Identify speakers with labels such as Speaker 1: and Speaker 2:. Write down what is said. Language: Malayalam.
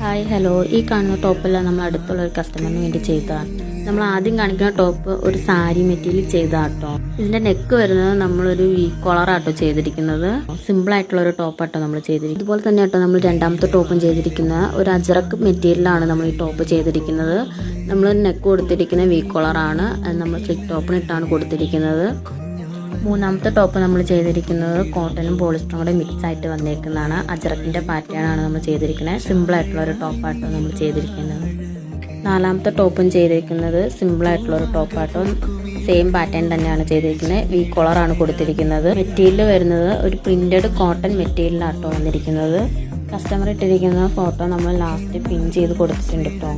Speaker 1: ഹായ് ഹലോ ഈ കാണുന്ന ടോപ്പെല്ലാം നമ്മൾ അടുത്തുള്ള ഒരു കസ്റ്റമറിന് വേണ്ടി ചെയ്തതാണ്. നമ്മൾ ആദ്യം കാണിക്കുന്ന ടോപ്പ് ഒരു സാരി മെറ്റീരിയൽ ചെയ്താട്ടോ ഇതിന്റെ നെക്ക് വരുന്നത് നമ്മളൊരു വി കോളറാട്ടോ ചെയ്തിരിക്കുന്നത്. സിമ്പിൾ ആയിട്ടുള്ള ഒരു ടോപ്പാട്ടോ നമ്മൾ ചെയ്തിരിക്കുന്നത്. ഇതുപോലെ തന്നെ ആട്ടോ നമ്മൾ രണ്ടാമത്തെ ടോപ്പും ചെയ്തിരിക്കുന്നത് ഒരു അജറക്ക് മെറ്റീരിയലാണ് നമ്മൾ ഈ ടോപ്പ് ചെയ്തിരിക്കുന്നത്. നമ്മൾ നെക്ക് കൊടുത്തിരിക്കുന്ന വി കോളറാണ് നമ്മൾ ഫ്ലിക്ക് ടോപ്പിനിട്ടാണ് കൊടുത്തിരിക്കുന്നത്. മൂന്നാമത്തെ ടോപ്പ് നമ്മൾ ചെയ്തിരിക്കുന്നത് കോട്ടനും പോളിസ്റ്ററും കൂടെ മിക്സ് ആയിട്ട് വന്നേക്കുന്നതാണ്. അജറക്കിന്റെ പാറ്റേണാണ് നമ്മൾ ചെയ്തിരിക്കുന്നത്. സിമ്പിൾ ആയിട്ടുള്ള ഒരു ടോപ്പാട്ടോ നമ്മൾ ചെയ്തിരിക്കുന്നത്. നാലാമത്തെ ടോപ്പും ചെയ്തിരിക്കുന്നത് സിമ്പിൾ ആയിട്ടുള്ള ഒരു ടോപ്പാട്ടോ സെയിം പാറ്റേൺ തന്നെയാണ് ചെയ്തിരിക്കുന്നത്. വി കോളറാണ് കൊടുത്തിരിക്കുന്നത്. മെറ്റീരിയൽ വരുന്നത് ഒരു പ്രിന്റഡ് കോട്ടൺ മെറ്റീരിയലാട്ടോ വന്നിരിക്കുന്നത്. കസ്റ്റമർ ഇട്ടിരിക്കുന്ന ഫോട്ടോ നമ്മൾ ലാസ്റ്റ് പിൻ ചെയ്ത് കൊടുത്തിട്ടുണ്ട് കേട്ടോ